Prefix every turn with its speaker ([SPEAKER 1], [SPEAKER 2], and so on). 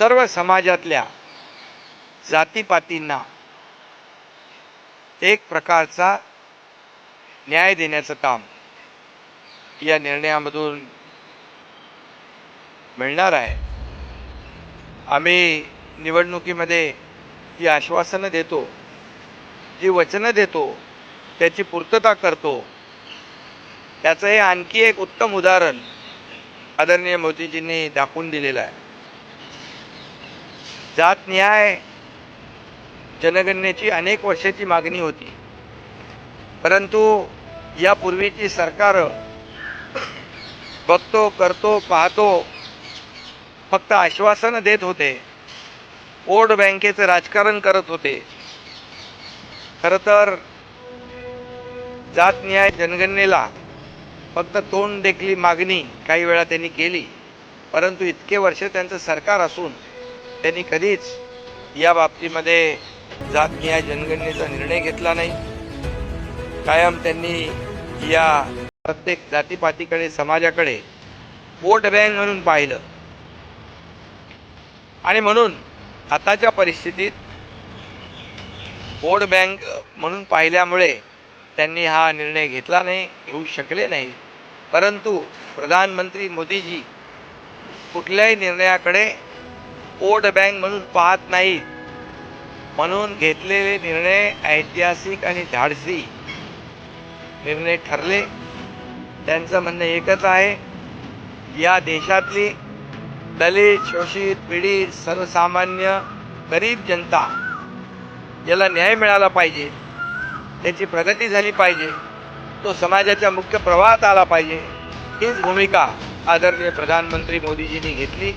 [SPEAKER 1] सर्व समाजातल्या जातीपातींना एक प्रकारचा न्याय देण्याचं काम या निर्णयामधून मिळणार आहे. आम्ही निवडणुकीमध्ये जी आश्वासनं देतो जी वचनं देतो त्याची पूर्तता करतो. त्याचं हे आणखी एक उत्तम उदाहरण आदरणीय मोदीजींनी दाखवून दिलेलं आहे. जात न्याय जनगणनेची अनेक वर्षाची मागणी होती. परंतु यापूर्वीची सरकार बघतो करतो पाहतो फक्त आश्वासनं देत होते. वोट बँकेचं राजकारण करत होते. खरं तर जात न्याय जनगणनेला फक्त तोंड देखली मागणी काही वेळा त्यांनी केली. परंतु इतके वर्ष त्यांचं सरकार असून त्यांनी कधीच या बाबतीमध्ये जात या जनगणनेचा निर्णय घेतला नाही. कायम त्यांनी या प्रत्येक जातीपातीकडे समाजाकडे वोट बँक म्हणून पाहिलं. आणि म्हणून आताच्या परिस्थितीत वोट बँक म्हणून पाहिल्यामुळे त्यांनी हा निर्णय घेतला नाही घेऊ शकले नाही. परंतु प्रधानमंत्री मोदीजी कुठल्याही निर्णयाकडे वोट बँक म्हणून पाहत नाहीत म्हणून घेतलेले निर्णय ऐतिहासिक आणि धाडसी. निर्णय ठरले. त्यांचं म्हणणं एकच आहे या देशातली दलित शोषित पीडित सर्वसामान्य गरीब जनता ज्याला न्याय मिळाला पाहिजे त्याची प्रगती झाली पाहिजे तो समाजाच्या मुख्य प्रवाहात आला पाहिजे हीच भूमिका आदरणीय प्रधानमंत्री मोदीजींनी घेतली.